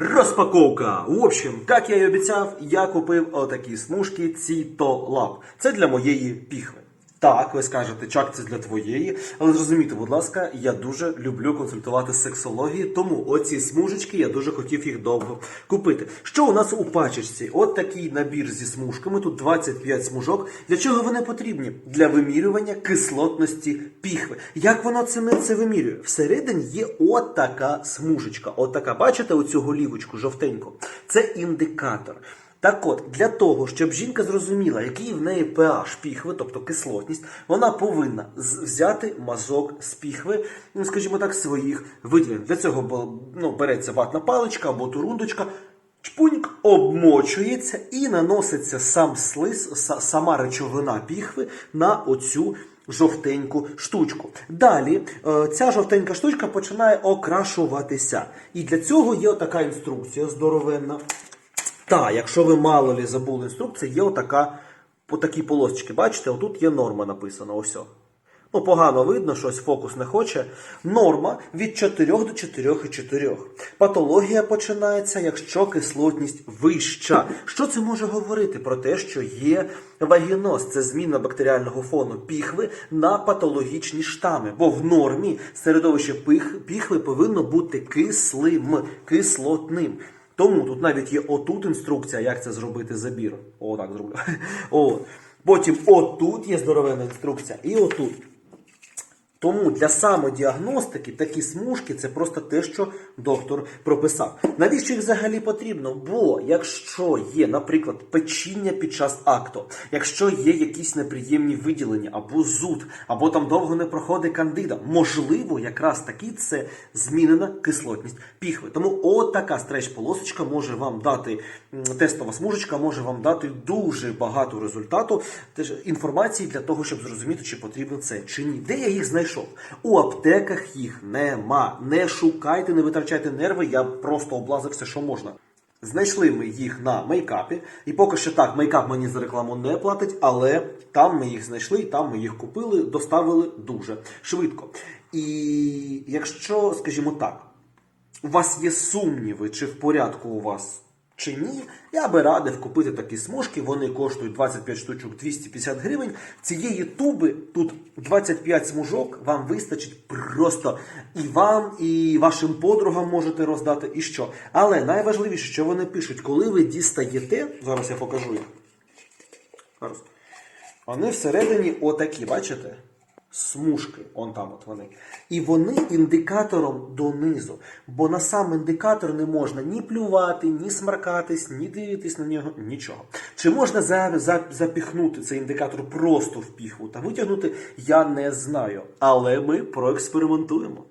Розпаковка. В общем, як я і обіцяв, я купив отакі смужки Lab. Це для моєї піхви. Так, ви скажете, чак це для твоєї, але зрозумійте, будь ласка, я дуже люблю консультувати сексології, тому оці смужечки я дуже хотів їх довго купити. Що у нас у пачечці? От такий набір зі смужками, тут 25 смужок. Для чого вони потрібні? Для вимірювання кислотності піхви. Як воно це, це вимірює? Всередині є от така смужечка. От така, бачите, оцю голівочку жовтеньку? Це індикатор. Так от, для того, щоб жінка зрозуміла, який в неї pH піхви, тобто кислотність, вона повинна взяти мазок з піхви, ну, скажімо так, своїх виділень. Для цього ну, береться ватна паличка або турундочка, чпуньк обмочується і наноситься сам слиз, сама речовина піхви на оцю жовтеньку штучку. Далі е, ця жовтенька штучка починає окрашуватися. І для цього є така інструкція здоровенна. Та, якщо ви мало лі забули інструкцію, є отака, отакі полосочки. Бачите, отут є норма написана. Ось. Ну, погано видно, щось фокус не хоче. Норма від 4 до 4,4. Патологія починається, якщо кислотність вища. Що це може говорити? Про те, що є вагіноз, це зміна бактеріального фону піхви на патологічні штами. Бо в нормі середовище піхви повинно бути кислим, кислотним. Тому тут навіть є отут інструкція, як це зробити забір. О, так зроблю. О. Потім отут є здоровена інструкція, і отут. Тому для самодіагностики такі смужки це просто те, що доктор прописав. Навіщо їх взагалі потрібно? Бо якщо є, наприклад, печіння під час акту, якщо є якісь неприємні виділення або зуд, або там довго не проходить кандида, можливо, якраз таки це змінена кислотність піхви. Тому от така стреч-полосочка може вам дати тестова смужечка, може вам дати дуже багато результату теж інформації для того, щоб зрозуміти, чи потрібно це чи ні. Де я їх знайшов? У аптеках їх нема. Не шукайте, не витрачайте нерви. Я просто облазив все, що можна. Знайшли ми їх на мейкапі, і поки що так, мейкап мені за рекламу не платить, але там ми їх знайшли, там ми їх купили, доставили дуже швидко. І якщо, скажімо так, у вас є сумніви, чи в порядку у вас чи ні, я би радив купити такі смужки. Вони коштують 25 штучок 250 гривень. Цієї туби тут 25 смужок вам вистачить просто і вам, і вашим подругам можете роздати, і що. Але найважливіше, що вони пишуть, коли ви дістаєте, зараз я покажу їх. Зараз. Вони всередині отакі, бачите? Смужки, он там от вони. І вони індикатором донизу. Бо на сам індикатор не можна ні плювати, ні смаркатись, ні дивитись на нього, нічого. Чи можна за, за, запіхнути цей індикатор просто в піхву та витягнути, я не знаю. Але ми проекспериментуємо.